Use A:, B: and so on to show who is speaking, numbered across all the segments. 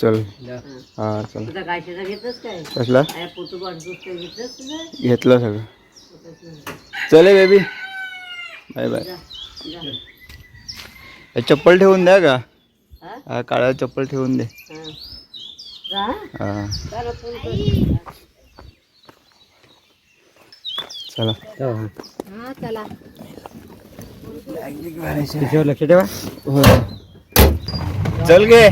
A: चल. हा. चल. कसला? घेतलं सगळं. चले बेबी बाय बाय चप्पल ठेवून द्या का?
B: हा?
A: हा काळा चप्पल ठेवून दे.
B: हा.
A: हा.
B: चला
A: चला.
B: हा
A: लक्ष ठेवा. हो चल गे.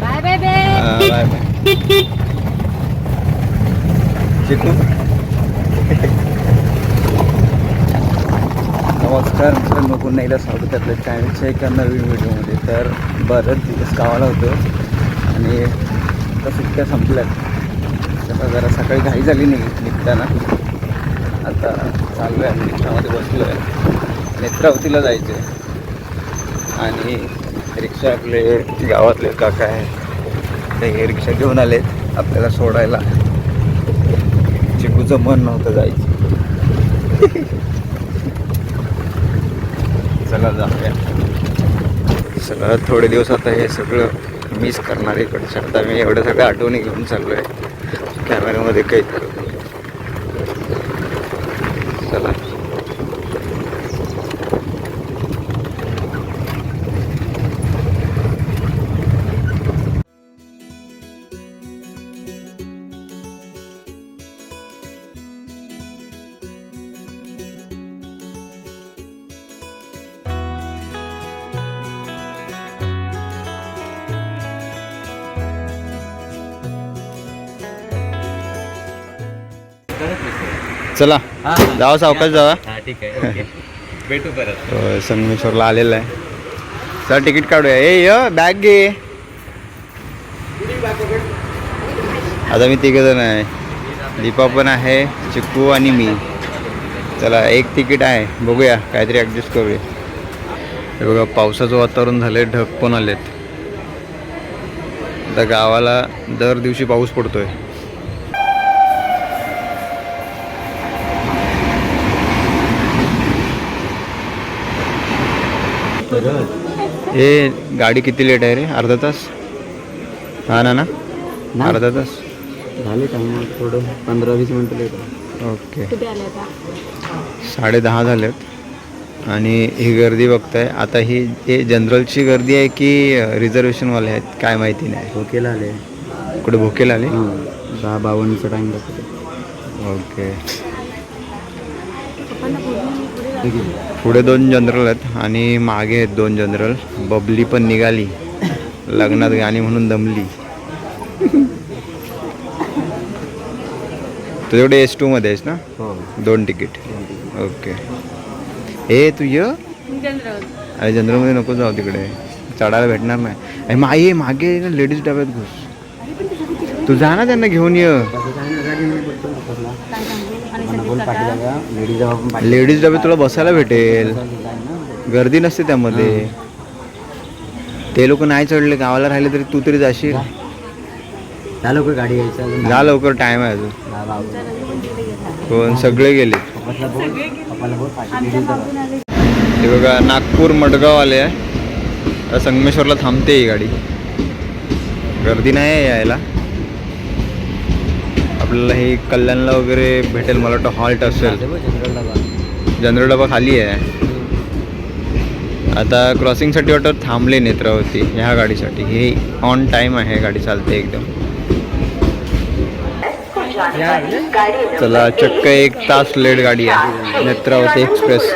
B: Bye bye bye
A: bye bye. Chiku. नमस्कार मित्रांनो पुन्हा एकदा स्वागत आपल्या चॅनलच्या एका नवीन व्हिडिओमध्ये तर बरंच दिवस गावाला होतो आणि आता सुट्ट्या संपल्यात. आता जरा सकाळी घाई झाली नाही निघताना. आता चाललो आहे आम्ही रिक्षामध्ये बसलो आहे नेत्रावतीला जायचं आहे आणि रिक्षा आपले गावातले काका आहे ते हे रिक्षा घेऊन आले आपल्याला सोडायला. चिकूचं मन नव्हतं जायचं. चला जाऊया. सगळं थोडे दिवस आता हे सगळं मिस करणार इकडचं आता मी एवढं सगळं आठवणी घेऊन चाललो आहे कॅमेऱ्यामध्ये काही चला जावा सावकाश जावा.
C: ठीक आहे भेटू परत.
A: संगमेश्वरला आलेला आहे. चला तिकीट काढूया. ए य बॅग घे. आता मी तिघ जण आहे. दीपा पण आहे चिक्कू आणि मी. चला एक तिकीट आहे. बघूया काहीतरी ॲडजस्ट करूया. हे बघा पावसाचं वातावरण झालंय ढग पण आलेत. आता गावाला दर दिवशी पाऊस पडतोय. ए गाडी किती लेट आहे रे? अर्धा तास? हा ना ना. अर्धा तास.
C: झाले टाइम थोडं पंधरा वीस मिनटं लेट
A: ओके. साडे दहा झालेत. आणि ही गर्दी बघताय. आता ही हे जनरलची गर्दी आहे की रिझर्वेशनवाले आहेत? काय माहिती नाही.
C: ओकेला आले.
A: कुठे भुकेल आले?
C: दहा बावन्नचा टाइम दाखवतो
A: ओके. पुढे दोन जनरल आहेत आणि मागे आहेत दोन जनरल बबली पण निघाली लग्नात गाणी म्हणून दमली तुझ्याकडे एसमध्ये आहेस ना
C: हो
A: दोन तिकीट ओके ए तू य अरे जनरलमध्ये नको जाऊ तिकडे चढायला भेटणार नाही अरे मागे मागे लेडीज डब्यात घुस तू जा ना त्यांना घेऊन ये
C: लेडीज
A: लेडीज डबे तुला बसायला भेटेल. गर्दी नसते त्यामध्ये. ते लोक नाही चढले गावाला राहिले तरी तू तरी जाशील.
C: गाडी यायचं
A: जा लवकर टाइम आहे अजून. पण सगळे गेले. हे बघा नागपूर मडगाव आले आहे. आता संगमेश्वरला थांबते ही गाडी. गर्दी नाही आहे यायला. आपल्याला हे कल्याणला वगैरे भेटेल मला वाटतं हॉल्ट असेल. जनरल डबा. खाली आहे. आता क्रॉसिंगसाठी वाटतं थांबले नेत्रावती ह्या गाडीसाठी. हे ऑन टाईम आहे गाडी चालते एकदम. चला चक्क एक तास लेट गाडी आहे. नेत्रावती एक्सप्रेस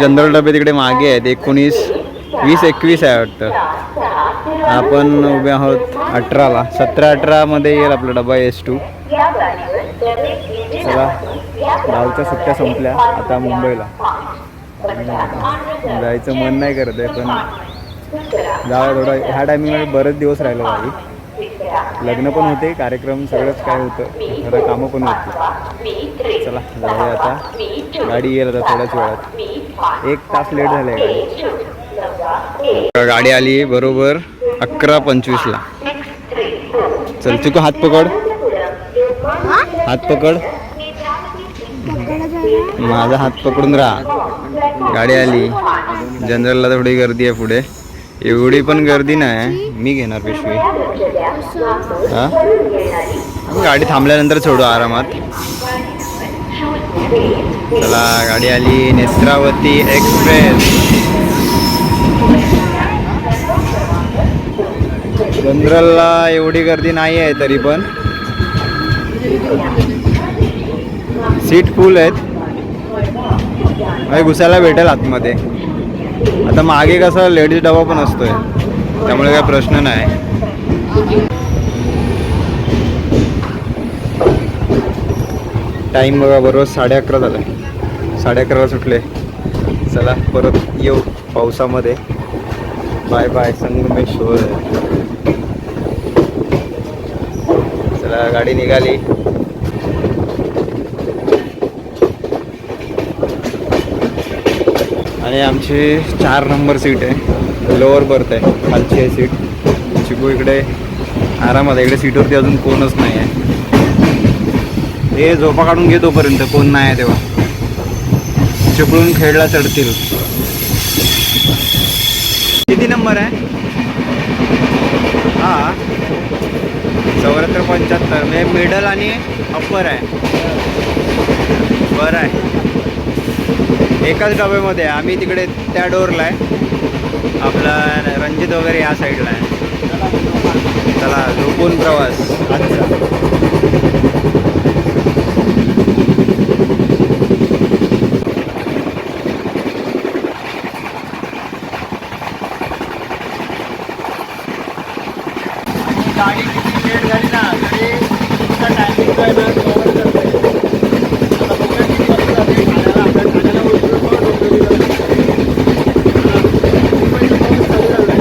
A: जनरल डबे तिकडे मागे आहेत एकोणीस वीस एकवीस आहे वाटतं. आपण उभे आहोत अठराला. सतरा अठरामध्ये येईल आपला डबा एस टू चला गावच्या सुट्ट्या संपल्या आता मुंबईला. जायचं मन नाही करत आहे पण जावं थोडं. ह्या टायमिंगमध्ये बरेच दिवस राहिलो गावी लग्न पण होते कार्यक्रम सगळंच काय होतं जरा कामं पण होती. चला जाऊया आता. गाडी येईल आता थोड्याच वेळात. एक तास लेट झाले गाडी. गाडी आली बरोबर अकरा पंचवीसला चल चुक हात पकड. हात पकड. माझा हात पकडून राहा. गाडी आली. जनरलला थोडी गर्दी आहे पुढे. एवढी पण गर्दी नाही. मी घेणार पिशवी. हा? गाडी थांबल्यानंतर सोडू आरामात. चला गाडी आली. नेत्रावती एक्सप्रेस. जनरलला एवढी गर्दी नाही आहे तरी पण. सीट फुल आहेत. म्हणजे घुसायला भेटेल आतमध्ये. आता मागे कसं लेडीज डबा पण असतोय. त्यामुळे काय प्रश्न नाही. टाईम बघा बरोबर साडे अकरा झाला. साडे अकराला सुटले. चला परत येऊ पावसामध्ये. बाय बाय संगमेश्वर चला गाडी निघाली. आणि आमची चार नंबर सीट आहे. लोअर बर्थ आहे खालची आहे सीट. चिकू इकडे आरामात आहे. इकडे सीटवरती अजून कोणच नाही आहे. हे झोपा काढून घे तोपर्यंत कोण नाही आहे तेव्हा. चिपळून खेळला चढतील. किती नंबर आहे? हा. चौऱ्याहत्तर पंच्याहत्तर. म्हणजे मिडल आणि अप्पर आहे. बरं आहे. एकाच डब्यामध्ये आहे. आम्ही तिकडे त्या डोरला आहे. आपला रणजित वगैरे या साईडला आहे. चला झोपून प्रवास. अच्छा. गाडी किती लेट झाली ना तरी तुमचा टायमिंग जो आहे ना कवर करते आता बघूया किती वाजता जाते ठाण्याला आपल्या ठाण्याला उतरून मग डोंबिवलीला जायचं. मुंबईचा पाऊस चालू झालाय.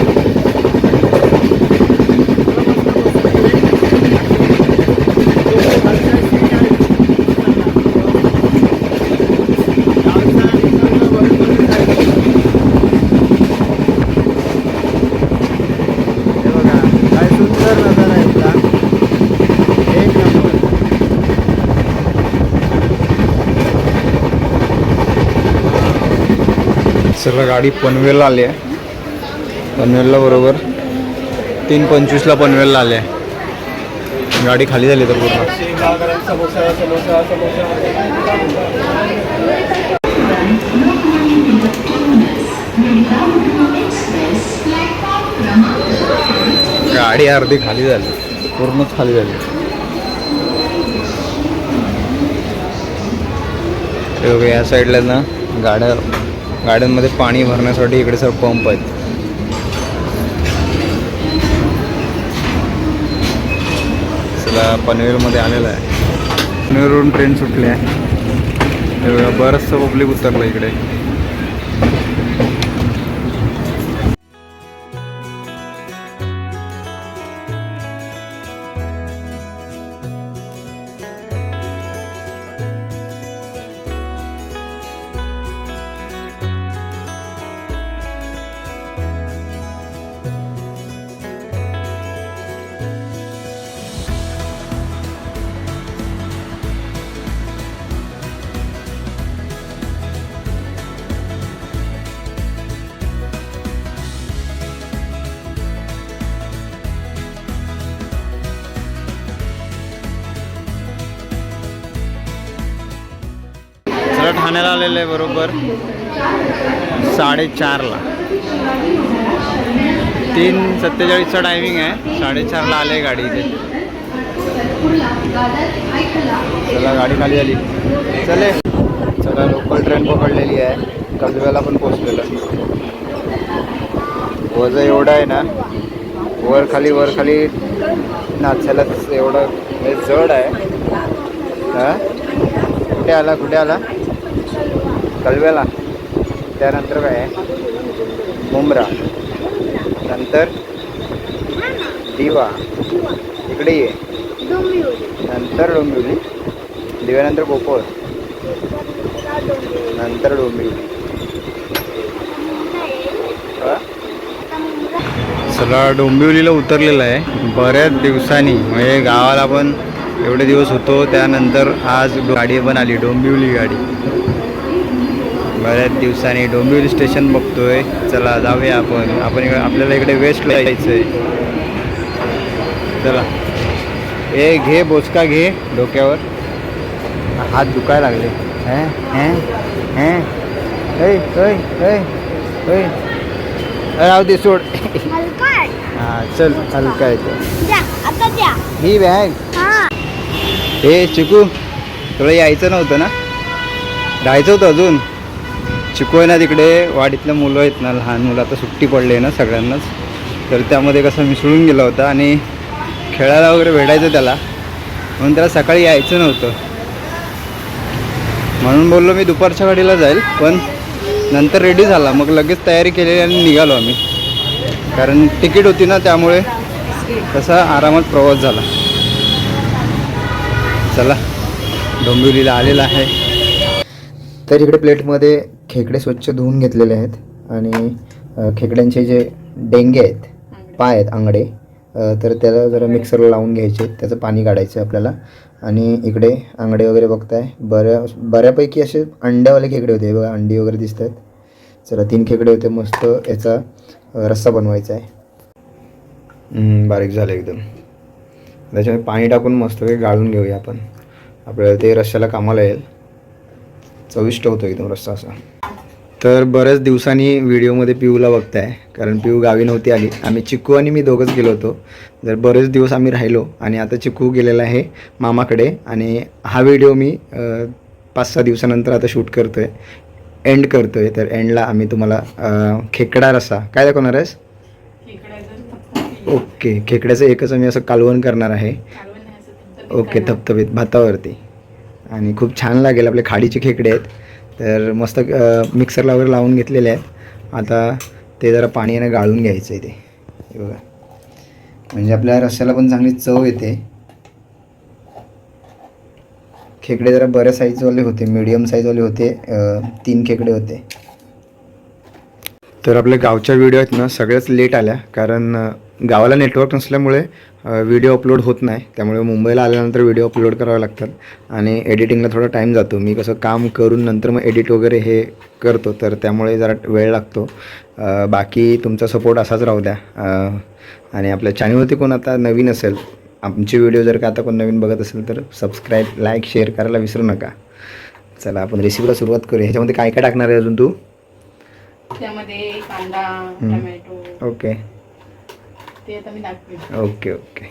A: हे बघा काय सुंदर नजारा आहे इथला एक नंबर सर गाडी पनवेलला आली आहे. पनवेलला बरोबर. तीन पंचवीसला पनवेलला आली आहे. गाडी खाली झाली तर पूर्ण. गाडी अर्धी खाली झाली. पूर्णच खाली झाली. या साईडला ना गाड्या गाड्यांमध्ये पाणी भरण्यासाठी इकडे सर पंप आहेत. चला पनवेलमध्ये आलेला आहे. पनवेलवरून ट्रेन सुटली आहे. बरंचसं पब्लिक उतरलं इकडे. ठाण्याला आलेलं आहे बरोबर. साडेचारला. तीन सत्तेचाळीसचा टायमिंग आहे. साडेचारला आले गाडी इथे. चला गाडी खाली आली. चले. चला लोकल ट्रेन पकडलेली आहे. कसब्याला पण पोचलेलं. वजन एवढं आहे ना वर खाली वर खाली नाचायलाच एवढं हे जड आहे. हा? कुठे आला कुठे आला? कलव्याला त्यानंतर काय? आहे मुंब्रा. नंतर दिवा. इकडे ये. नंतर डोंबिवली. दिव्यानंतर गोपोळ नंतर डोंबिवली. चला डोंबिवलीला उतरलेलं आहे. बऱ्याच दिवसांनी. म्हणजे गावाला पण एवढे दिवस होतो. त्यानंतर आज गाडी पण आली. डोंबिवली गाडी. बऱ्याच दिवसांनी डोंबिवली स्टेशन बघतोय. चला जाऊया आपण. आपण इकडे आपल्याला इकडे वेस्टला यायचं आहे चला. ए घे बोचका घे डोक्यावर. हात दुखायला लागले. हॅ हॅ हॅ. राहू दे सोड. हा चल हलका येतो ही बॅग हे. चिकू तुला यायचं नव्हतं ना? जायचं होतं अजून? चिकू ना तिकडे वाडीतल्या मुलं आहेत ना लहान मुलं आता सुट्टी पडली आहे ना सगळ्यांनाच. तर त्यामध्ये कसं मिसळून गेला होता आणि खेळायला वगैरे भेटायचं त्याला. म्हणून त्याला सकाळी यायचं नव्हतं. म्हणून बोललो मी दुपारच्या गाडीला जाईल पण नंतर रेडी झाला. मग लगेच तयारी केलेली आणि निघालो आम्ही. कारण तिकीट होती ना त्यामुळे तसा आरामात प्रवास झाला. चला डोंबिवलीला आलेला आहे. तर इकडे प्लेटमध्ये खेकडे स्वच्छ धुवून घेतलेले आहेत आणि खेकड्यांचे जे डेंगे आहेत पाय आहेत आंगडे तर त्याला जरा मिक्सरला लावून घ्यायचे त्याचं पाणी काढायचं आहे आपल्याला. आणि इकडे आंगडे वगैरे बघताय. बऱ्या बऱ्यापैकी असे अंड्यावाले खेकडे होते. हे बघा अंडी वगैरे दिसत आहेत. चला तीन खेकडे होते. मस्त याचा रस्सा बनवायचा आहे. बारीक झालं एकदम. त्याच्यामध्ये पाणी टाकून मस्त गाळून घेऊया आपण. आपल्याला ते रश्श्याला कामाला येईल. चविष्ट होतो एकदम रस्सा असा. तर बऱ्याच दिवसांनी व्हिडिओमध्ये पिऊला बघताय कारण पिऊ गावी नव्हती आली. आम्ही चिकू आणि मी दोघंच गेलो होतो. तर बरेच दिवस आम्ही राहिलो आणि आता चिकू गेलेला आहे मामाकडे आणि हा व्हिडिओ मी पाच सहा दिवसानंतर आता शूट करतो आहे एंड करतो आहे तर एंडला आम्ही तुम्हाला खेकडा रस्सा काय दाखवणार आहेस? ओके खेकड्याचं एकच आम्ही असं कालवण करणार आहे. ओके थपथपीत भातावरती. आणि खूप छान लागेल आपले खाडीचे खेकडे आहेत. तर मस्त मिक्सरला वगैरे लावून घेतलेले आहेत. आता ते जरा पाण्याने गाळून घ्यायचं आहे ते. बघा. म्हणजे आपल्या रस्स्याला पण चांगली चव येते. खेकडे जरा बऱ्या साईजवाले होते मीडियम साईजवाले होते तीन खेकडे होते. तर आपल्या गावच्या व्हिडिओ आहेत ना सगळ्याच लेट आल्या. कारण गावाला नेटवर्क नसल्यामुळे व्हिडिओ अपलोड होत नाही. त्यामुळे मुंबईला आल्यानंतर व्हिडिओ अपलोड करावे लागतात. आणि एडिटिंगला थोडा टाईम जातो. मी कसं काम करून नंतर मग एडिट वगैरे हे करतो. तर त्यामुळे जरा वेळ लागतो. बाकी तुमचा सपोर्ट असाच राहू द्या. आणि आपल्या चॅनलवरती कोण आता नवीन असेल आमचे व्हिडिओ जर का आता कोण नवीन बघत असेल तर सबस्क्राईब लाईक शेअर करायला विसरू नका. चला आपण रेसिपीला सुरुवात करूया. ह्याच्यामध्ये काय काय टाकणार आहे अजून तू?
D: त्यामध्ये कांदा टोमॅटो.
A: ओके
D: ते आता मी दाखवेन
A: ओके ओके.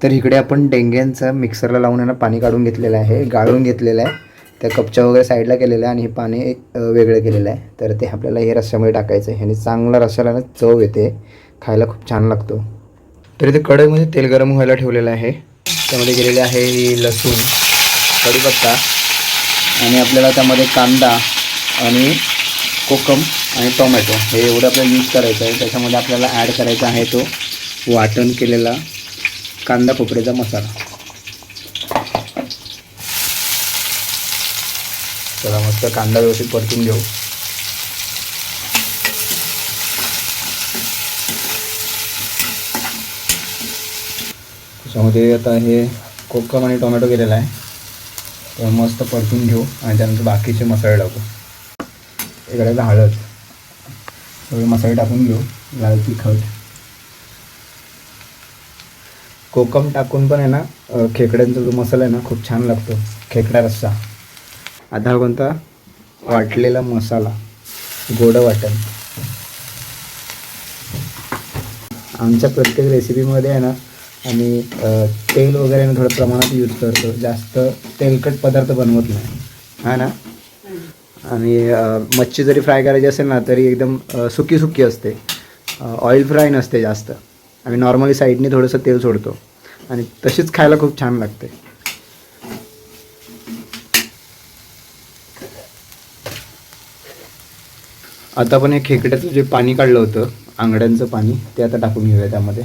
A: तर इकडे आपण डेंग्यांचं मिक्सरला लावून यांना पाणी काढून घेतलेलं आहे गाळून घेतलेलं आहे. त्या कपच्या वगैरे साईडला केलेलं आहे आणि हे पाणी एक वेगळं केलेलं आहे. तर ते आपल्याला हे रस्स्यामध्ये टाकायचं आहे. आणि चांगला रस्स्याला ना चव येते. खायला खूप छान लागतो. तर इथे कढईमध्ये तेल गरम व्हायला ठेवलेलं आहे. त्यामध्ये गेलेले आहे लसूण कढीपत्ता आणि आपल्याला त्यामध्ये कांदा आणि कोकम आणि टोमॅटो हे एवढं आपल्याला यूज करायचं आहे. त्याच्यामध्ये आपल्याला ॲड करायचा आहे तो वाटण केलेला कांदा खोबऱ्याचा मसाला. चला मस्त कांदा व्यवस्थित परतून घेऊ. त्याच्यामध्ये आता हे कोकम आणि टोमॅटो केलेला आहे. तर मस्त परतून घेऊ आणि त्यानंतर बाकीचे मसाले टाकू. करायचं हळद. सगळे मसाले टाकून घेऊ लाल तिखट. कोकम टाकून पण आहे ना खेकड्यांचा जो मसाला आहे ना खूप छान लागतो. खेकडा रस्सा. आता हा कोणता वाटलेला मसाला. गोडं वाटण. आमच्या प्रत्येक रेसिपीमध्ये आहे ना आम्ही तेल वगैरे ना थोडं प्रमाणात यूज करतो. जास्त तेलकट पदार्थ बनवत नाही. हा ना? आणि मच्छी जरी फ्राय करायची असेल ना तरी एकदम सुकी सुकी असते. ऑइल फ्राय नसते जास्त. आम्ही नॉर्मली साईडने थोडंसं तेल सोडतो. आणि तशीच खायला खूप छान लागते. आता आपण हे खेकड्याचं जे पाणी काढलं होतं आंगड्यांचं पाणी ते आता टाकून घेऊया त्यामध्ये.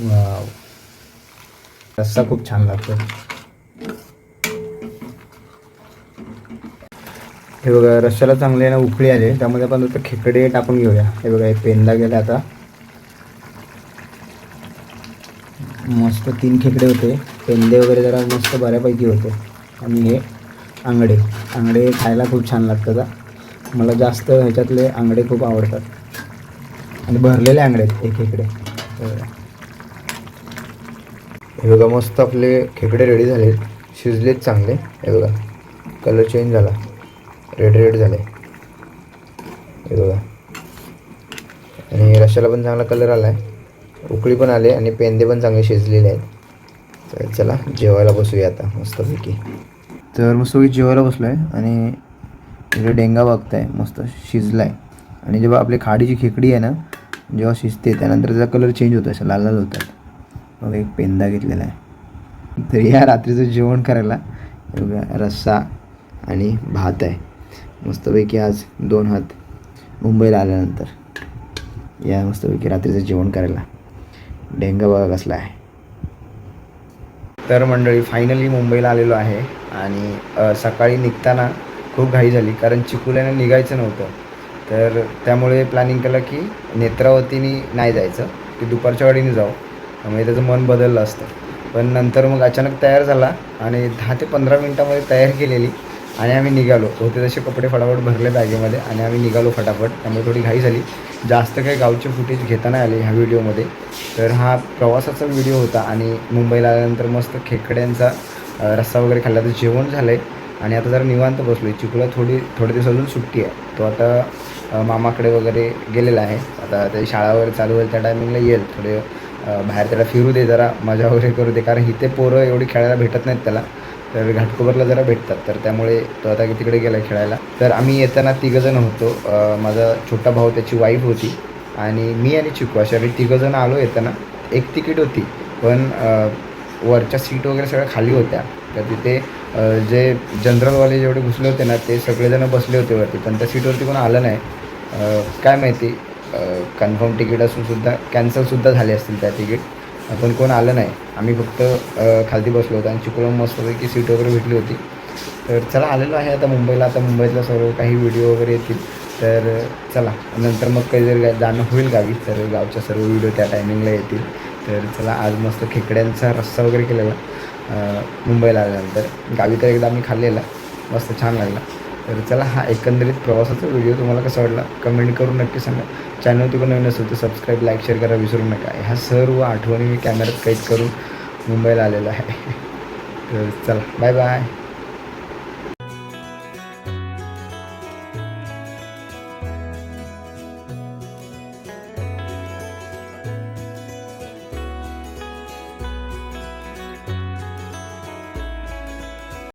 A: वाव. रस्सा खूप छान लागतो. हे बघा रश्श्याला चांगले ना उकळी आले. त्यामध्ये आपण आता खेकडे टाकून घेऊया. हे बघा हे पेनला गेलं आता. मस्त तीन खेकडे होते. पेंदे वगैरे जरा मस्त बऱ्यापैकी होते.
E: आणि हे आंगडे आंगडे खायला खूप छान लागतात मला जास्त ह्याच्यातले आंगडे खूप आवडतात. आणि भरलेले आंगडे आहेत हे खेकडे.
A: हे बघा. मस्त आपले खेकडे रेडी झाले. शिजलेत चांगले. हे बघा कलर चेंज झाला. रेड रेड झाले. आहे बघा. आणि रशाला पण चांगला कलर आला आहे उकळी पण आले आणि पेंदे पण चांगले शिजलेले आहेत. तर चला जेवायला बसूया आता मस्तपैकी. तर मस्तपैकी जेवायला बसलो आहे आणि इकडे डेंगा बघताय मस्त शिजला आहे आणि जेव्हा आपली खाडीची खेकडी आहे ना जेव्हा शिजते त्यानंतर त्याचा कलर चेंज होतो असं लाल लाल होतात. मग एक पेंदा घेतलेला आहे. तर या रात्रीचं जेवण करायला रस्सा आणि भात आहे. मस्तपैकी आज दोन हात मुंबईला आल्यानंतर. या मस्तपैकी रात्रीचं जेवण करायला. डेंगा बघा कसला आहे. तर मंडळी फायनली मुंबईला आलेलो आहे. आणि सकाळी निघताना खूप घाई झाली कारण चिकुल्यानं निघायचं नव्हतं. तर त्यामुळे प्लॅनिंग केलं की नेत्रावतीने नाही जायचं की दुपारच्या वाडीने जाऊ. त्यामुळे त्याचं मन बदललं असतं. पण नंतर मग अचानक तयार झाला आणि दहा ते पंधरा मिनटामध्ये तयार केलेली. आणि आम्ही निघालो. होते तसे कपडे फटाफट भरले बॅगेमध्ये आणि आम्ही निघालो फटाफट. त्यामुळे थोडी घाई झाली. जास्त काही गावचे फुटेज घेता नाही आले ह्या व्हिडिओमध्ये. तर हा प्रवासाचा व्हिडिओ होता आणि मुंबईला आल्यानंतर मस्त खेकड्यांचा रस्सा वगैरे खाल्ला. तर जेवण झालं आहे आणि आता जरा निवांत बसलो आहे चिकूला थोडी थोडे दिवस अजून सुट्टी आहे. तो आता मामाकडे वगैरे गेलेला आहे. आता ते शाळा वगैरे चालू होईल त्या टायमिंगला येईल. थोडे बाहेर त्याला फिरू दे जरा. मजा वगैरे करू दे. कारण इथे पोरं एवढी खेळायला भेटत नाहीत त्याला. तर घाटकोपरला जरा भेटतात. तर त्यामुळे तो आता तिकडे गेला खेळायला. तर आम्ही येताना तिघंजण होतो. माझा छोटा भाऊ त्याची वाईफ होती आणि मी आणि चिकू. अशा आम्ही तिघंजण आलो येताना. एक तिकीट होती पण वरच्या सीट वगैरे सगळ्या खाली होत्या. तर तिथे जे जनरलवाले जेवढे घुसले होते ना ते सगळेजण बसले होते वरती. पण त्या सीटवरती कोण आलं नाही. काय माहिती? कन्फर्म तिकीट असून सुद्धा कॅन्सलसुद्धा झाले असतील त्या तिकीट. पण कोण आलं नाही. आम्ही फक्त खालती बसलो होतो आणि चिकूला मस्तपैकी सीट वगैरे भेटली होती. तर चला आलेलो आहे आता मुंबईला. आता मुंबईतला सर्व काही व्हिडिओ वगैरे येतील. तर चला नंतर मग काही जर जाणं होईल गावी तर गावच्या सर्व व्हिडिओ त्या टायमिंगला येतील. तर चला आज मस्त खेकड्यांचा रस्सा वगैरे केलेला मुंबईला आल्यानंतर. गावी तर एकदा आम्ही खाल्लेला. मस्त छान लागला. तर चला हा एकंदरीत प्रवासाचा व्हिडिओ तुम्हाला कसा वाटला? कमेंट करून नक्की सांगा. चॅनल तुम्ही नवीन असेल तर सबस्क्राईब लाईक शेअर करा विसरू नका. ह्या सर्व आठवणी मी कॅमेऱ्यात कैद करून मुंबईला आलेलो आहे. तर चला बाय बाय